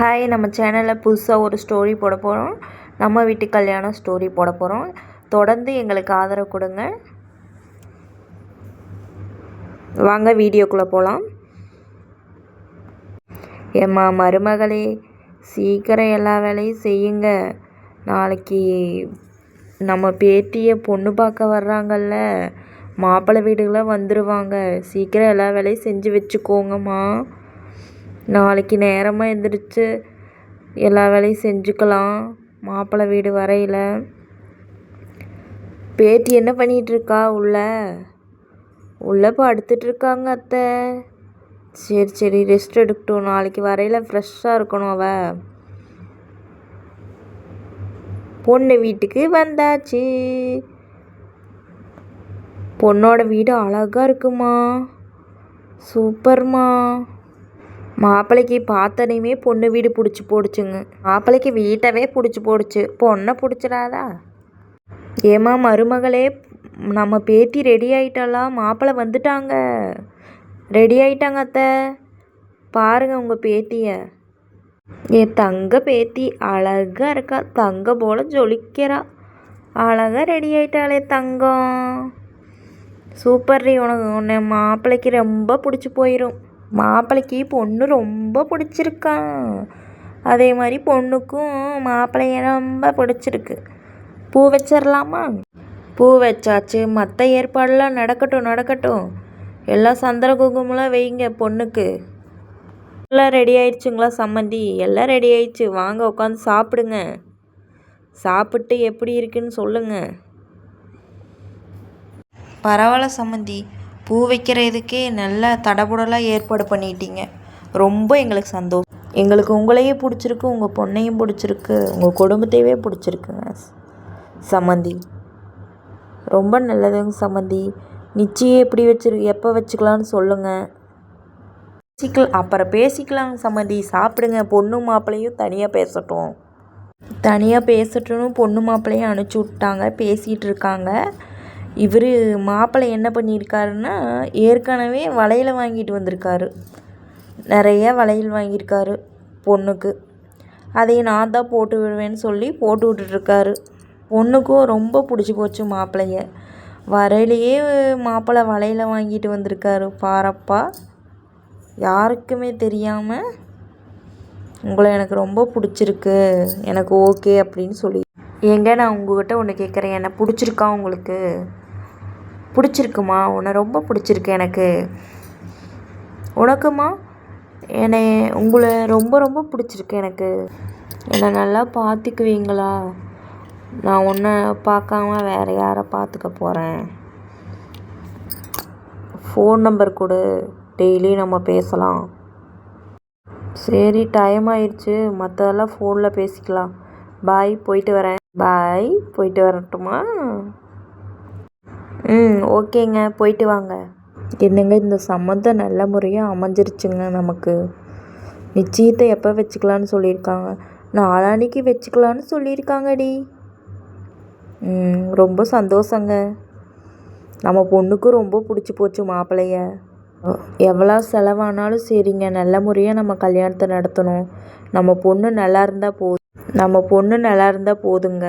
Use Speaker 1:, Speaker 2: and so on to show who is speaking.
Speaker 1: Hi நம்ம சேனலில் புதுசாக ஒரு ஸ்டோரி போட போகிறோம் நம்ம வீட்டு கல்யாணம் ஸ்டோரி போட போகிறோம் தொடர்ந்து எங்களுக்கு ஆதரவு கொடுங்க. வாங்க வீடியோக்குள்ளே போகலாம் ஏம்மா மருமகளே சீக்கிரம் எல்லா வேலையும் செய்யுங்க. நாளைக்கு நம்ம பேட்டியை பொண்ணு பார்க்க வர்றாங்கல்ல. மாப்பிள்ளை வீடுகளாக வந்துடுவாங்க சீக்கிரம் எல்லா வேலையும் செஞ்சு வச்சுக்கோங்கம்மா. நாளைக்கு நேரமாக எழுந்திரிச்சு எல்லா வேலையும் செஞ்சுக்கலாம். மாப்பிள்ளை வீடு வரையில். பேத்தி என்ன பண்ணிகிட்ருக்கா உள்ள? உள்ளே படுத்துட்ருக்காங்க அத்தை. சரி சரி ரெஸ்ட் எடுக்கட்டும். நாளைக்கு வரையில் ஃப்ரெஷ்ஷாக இருக்கணும் அவ. பொண்ணு வீட்டுக்கு வந்தாச்சு. பொண்ணோட வீடு அழகாக இருக்குமா? சூப்பர்மா. மாப்பிள்ளைக்கு பார்த்தனையுமே பொண்ணு வீடு பிடிச்சி போடுச்சுங்க. மாப்பிள்ளைக்கு வீட்டவே பிடிச்சி போடுச்சு. பொண்ணை பிடிச்சிடாதா? ஏமா மருமகளே நம்ம பேத்தி ரெடி ஆயிட்டாளா? மாப்பிள்ளை வந்துட்டாங்க. ரெடி ஆயிட்டாங்க அத்தை. பாருங்க உங்கள் பேத்திய. என் தங்க பேத்தி அழகாக இருக்கா. தங்க போல் ஜொலிக்கிறா. அழகாக ரெடி ஆயிட்டாளே தங்கம். சூப்பர் ரீ உனக்கு. உன்னை மாப்பிள்ளைக்கு ரொம்ப பிடிச்சி போயிடும் மாப்பிள்ளைக்கு பொண்ணு ரொம்ப பிடிச்சிருக்கான் அதே மாதிரி பொண்ணுக்கும் மாப்பிள்ளைய ரொம்ப பிடிச்சிருக்கு. பூ வச்சிடலாமா பூ வச்சாச்சு. மற்ற ஏற்பாடெல்லாம் நடக்கட்டும் நடக்கட்டும். எல்லாம் சந்திர குங்குமம்லாம் வைங்க பொண்ணுக்கு. எல்லாம் ரெடி ஆயிடுச்சுங்களா சம்மந்தி? எல்லாம் ரெடி ஆயிடுச்சு. வாங்க உட்காந்து சாப்பிடுங்க. சாப்பிட்டு எப்படி இருக்குன்னு சொல்லுங்கள் பரவாயில்ல சம்மந்தி. பூ வைக்கிறதுக்கே நல்லா தடபுடலாக ஏற்பாடு பண்ணிட்டீங்க. ரொம்ப எங்களுக்கு சந்தோஷம். எங்களுக்கு உங்களையே பிடிச்சிருக்கு உங்கள் பொண்ணையும் பிடிச்சிருக்கு உங்கள் குடும்பத்தையே பிடிச்சிருக்குங்க. சம்மந்தி ரொம்ப நல்லதுங்க சம்மந்தி நிச்சயம் எப்படி வச்சிரு எப்போ வச்சுக்கலான்னு சொல்லுங்கள் பேசிக்கல் அப்புறம் பேசிக்கலாங்க சம்மந்தி சாப்பிடுங்க பொண்ணு மாப்பிள்ளையும் தனியாக பேசட்டும். தனியாக பேசட்டும்னு பொண்ணு மாப்பிள்ளையும் அனுப்பிச்சி விட்டாங்க பேசிகிட்டு இருக்காங்க. இவர் மாப்பிள்ளை என்ன பண்ணியிருக்காருன்னா ஏற்கனவே வளையல் வாங்கிட்டு வந்திருக்காரு. நிறைய வளையல் வாங்கியிருக்காரு பொண்ணுக்கு. அதை நான் தான் போட்டு விடுவேன்னு சொல்லி போட்டு விட்டுட்ருக்காரு. பொண்ணுக்கும் ரொம்ப பிடிச்சி போச்சு மாப்பிள்ளைய. வரையிலையே மாப்பிள்ளை வளையல் வாங்கிட்டு வந்திருக்காரு பாரப்பா. யாருக்குமே தெரியாமல் உங்களை எனக்கு ரொம்ப பிடிச்சிருக்கு எனக்கு ஓகே அப்படின்னு சொல்லி. ஏங்க நான் உங்ககிட்ட ஒன்று கேட்குறேன் என்ன பிடிச்சிருக்கா உங்களுக்கு? பிடிச்சிருக்குமா? உன்னை ரொம்ப பிடிச்சிருக்கு எனக்கு. உனக்குமா? என்னை உங்களை ரொம்ப ரொம்ப பிடிச்சிருக்கு எனக்கு. என்னை நல்லா பார்த்துக்குவீங்களா? நான் உன்னை பார்க்காம வேறு யாரை பார்த்துக்க போகிறேன் ஃபோன் நம்பர் கொடு. டெய்லி நம்ம பேசலாம். சரி டைம் ஆயிடுச்சு மற்றதெல்லாம் ஃபோனில் பேசிக்கலாம். பாய் போயிட்டு வரேன். பாய் போயிட்டு வரட்டுமா? ம் ஓகேங்க. போயிட்டு வாங்க. என்னங்க இந்த சம்மந்தம் நல்ல முறையாக அமைஞ்சிருச்சுங்க நமக்கு. நிச்சயத்தை எப்போ வச்சுக்கலான்னு சொல்லியிருக்காங்க. நாளான்னைக்கு வச்சுக்கலான்னு சொல்லியிருக்காங்கடி. ம் ரொம்ப சந்தோஷங்க. நம்ம பொண்ணுக்கும் ரொம்ப பிடிச்சி போச்சு மாப்பிள்ளைய. எவ்வளோ செலவானாலும் சரிங்க. நல்ல முறையாக நம்ம கல்யாணத்தை நடத்தணும். நம்ம பொண்ணு நல்லா இருந்தால் போதும் நம்ம பொண்ணு நல்லா இருந்தால் போதுங்க.